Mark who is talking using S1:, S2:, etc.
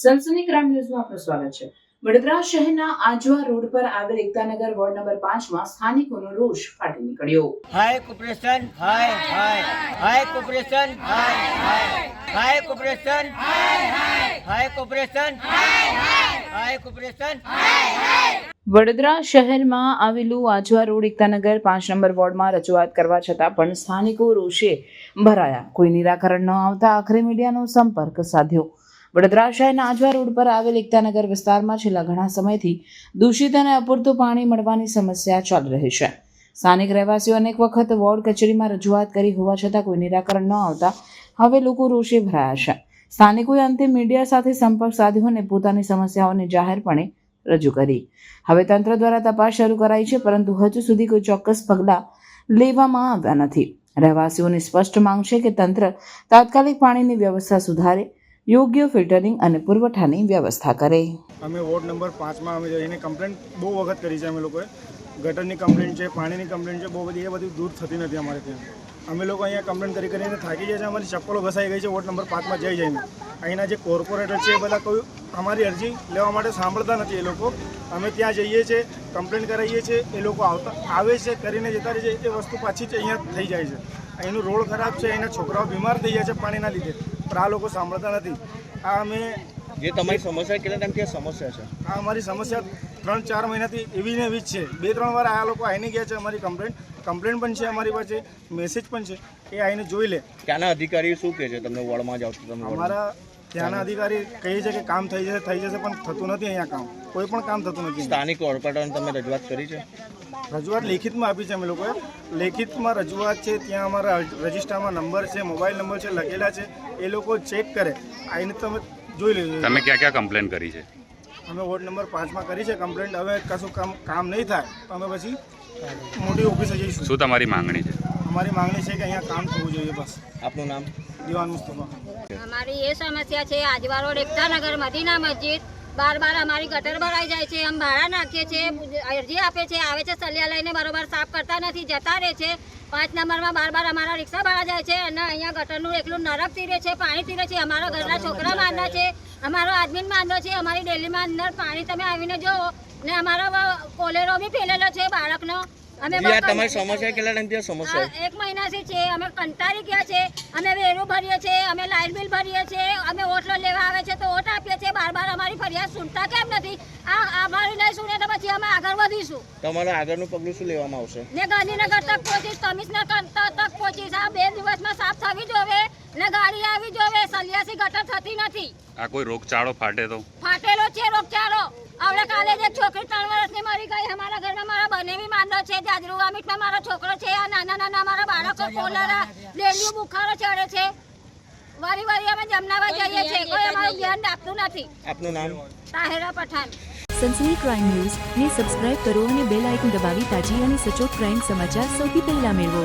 S1: સનસની crime ન્યૂઝમાં આપનું સ્વાગત છે. વડોદરા શહેરના આજવા રોડ પર આવેલ એકતાનગર વોર્ડ નંબર પાંચમાં સ્થાનિકોનો રોષ ફાટી નીકળ્યો.
S2: હાય કોર્પોરેશન હાય હાય હાય કોર્પોરેશન હાય હાય હાય કોર્પોરેશન હાય કોર્પોરેશન હાય કોર્પોરેશન.
S1: વડોદરા શહેરમાં આવેલું આજવા રોડ એકતાનગર પાંચ નંબર વોર્ડમાં રજૂઆત કરવા છતાં પણ સ્થાનિકો રોષે ભરાયા. કોઈ નિરાકરણ ન આવતા આખરે મીડિયાનો સંપર્ક સાધ્યો. વડોદરા શહેરના આજવા રોડ પર આવેલ એકતાનગર વિસ્તારમાં છેલ્લા ઘણા સમયથી દૂષિત અને અપૂરતું પાણી મળવાની સમસ્યા ચાલી રહી છે. સ્થાનિક રહેવાસીઓ અનેક વખત વોર્ડ કચેરીમાં રજૂઆત કરી હોવા છતાં કોઈ નિરાકરણ ન આવતા હવે લોકો રોષે ભરાયા છે. સ્થાનિકોએ અંતે મીડિયા સાથે સંપર્ક સાધ્યો અને પોતાની સમસ્યાઓને જાહેરપણે રજૂ કરી. હવે તંત્ર દ્વારા તપાસ શરૂ કરાઈ છે, પરંતુ હજુ સુધી કોઈ ચોક્કસ પગલાં લેવામાં આવ્યા નથી. રહેવાસીઓની સ્પષ્ટ માંગ છે કે તંત્ર તાત્કાલિક પાણીની વ્યવસ્થા સુધારે યોગ્ય ફિલ્ટરિંગ અને પુરવઠાની વ્યવસ્થા કરે.
S3: અમે વોર્ડ નંબર પાંચમાં અમે જઈને કમ્પ્લેન બહુ વખત કરી છે અમે લોકોએ. ગટરની કમ્પ્લેન છે, પાણીની કમ્પ્લેન છે, બહુ બધી, એ બધી દૂર થતી નથી અમારે ત્યાં. અમે લોકો અહીંયા કમ્પ્લેન કરી કરીને થાકી જાય છે, અમારી ચપ્પલો ઘસાઈ ગઈ છે વોર્ડ નંબર પાંચમાં જઈ જઈને. અહીંના જે કોર્પોરેટર છે એ બધા કોઈ અમારી અરજી લેવા માટે સાંભળતા નથી એ લોકો. અમે ત્યાં જઈએ છીએ, કમ્પ્લેન કરાવીએ છીએ, એ લોકો આવતા, આવે છે, કરીને જતા રહે છે, એ વસ્તુ પાછી જ અહીંયા થઈ જાય છે. અહીંનું રોડ ખરાબ છે અહીંના છોકરાઓ બીમાર થઈ ગયા છે પાણીના લીધે. પણ આ લોકો સાંભળતા નથી. આ અમે
S4: જે તમારી સમસ્યા કેટલા ટાઈમથી સમસ્યા છે?
S3: આ અમારી સમસ્યા ત્રણ ચાર મહિનાથી એવી ને એવી જ છે. બે ત્રણ વાર આ લોકો આવીને ગયા છે અમારી કમ્પ્લેન કમ્પ્લેન પણ છે અમારી પાસે મેસેજ પણ છે. એ આવીને જોઈ લે.
S4: ત્યાંના અધિકારી શું કહે છે? તમને વોર્ડમાં તમે
S3: અમારા ત્યાંના અધિકારી કહે છે કે કામ થઈ જશે થઈ જશે પણ થતું નથી અહીંયા કામ. કોઈ પણ કામ થતું નથી.
S4: સ્થાનિક કોર્પોરેટરને તમે રજૂઆત કરી છે?
S3: રજૂઆત લેખિતમાં આપી છે અમે લોકોએ. લેખિતમાં રજૂઆત છે ત્યાં અમારા રજિસ્ટરમાં નંબર છે મોબાઈલ નંબર છે લખેલા છે. એ લોકો ચેક કરે. આવીને તમે જોઈ લેજો.
S5: તમે ક્યાં ક્યાં કમ્પ્લેન કરી છે?
S3: અમે વોર્ડ નંબર પાંચમાં કરી છે કમ્પ્લેન્ટ હવે કશું કામ કામ નહીં થાય તો અમે પછી મોટી ઓફિસે જઈશું.
S5: શું તમારી માંગણી છે?
S3: અમારી માંગણી છે કે અહીંયા કામ થવું જોઈએ બસ.
S4: આપનું નામ?
S3: દિવાન મુસ્તફા.
S6: અમારી એ સમસ્યા છે આજવા રોડ એકતાનગર મદીના મસ્જિદ. બાર બાર અમારી ગટર ભરાઈ જાય છે અમે ભાડા નાખીએ છીએ અરજી આપે છે, આવે છે સલિયા લઈને બરોબર સાફ કરતા નથી, જતા રહે છે. પાંચ નંબરમાં બાર બાર અમારા રિક્ષા ભાડા જાય છે અને અહીંયા ગટરનું એકલું નરક તીરે છે, પાણી તીરે છે. અમારા ઘરના છોકરા માંદા છે, અમારો આદમીન માંદો છે, અમારી ડેલીમાં અંદર પાણી તમે આવીને જુઓ. ને અમારો કોલેરો બી ફેલેલો છે બાળકનો. અમે
S4: તમારી સમસ્યા કેટલા ટાઈમથી સમસ્યા
S6: એક મહિનાથી છે અમે કંટાળી ગયા છે અમે વેરું ભરીએ છીએ અમે લાઇટ બિલ ભરીએ છીએ અમે ઓટલો લેવા આવે છે તો ઓટ આપીએ છીએ બાર બાર અમારી ફરિયાદ સુનતા કેમ નથી? આ અમારી નહીં સુને તો પછી અમે આગળ વધીશું.
S4: તમારું આગળનું પગલું શું લેવામાં આવશે?
S6: ને ગાંધીનગર તક પહોંચીશ કમિશનર તક પહોંચીશ. આ બે દિવસમાં સાફ થવી જોવે ને ગાડી આવી જોવે સલિયાસી ગટર થતી નથી.
S5: આ કોઈ રોગચાળો ફાટે તો?
S6: ફાટેલો છે રોગચાળો. આવડે કાલે જે છોકરી ત્રણ વર્ષની મરી ગઈ અમારા ઘરમાં મારા બનેવી માંદો છે જાજરૂ મીઠમાં મારો છોકરો છે આ નાના નાના મારા બાળકો કોલરા ડેન્ગ્યુ બુખારો ચડે છે. વારી વારી અમે જમનાવા જઈએ છીએ કોઈ અમારું ધ્યાન રાખતું નથી.
S4: આપનું નામ?
S6: તાહેરા પઠાણ.
S7: સનસની ક્રાઇમ ન્યૂઝ ને સબસ્ક્રાઇબ કરો અને બેલ આઇકન દબાવી તાજી અને સચોટ ક્રાઇમ સમાચાર સૌથી પહેલા મેળવો.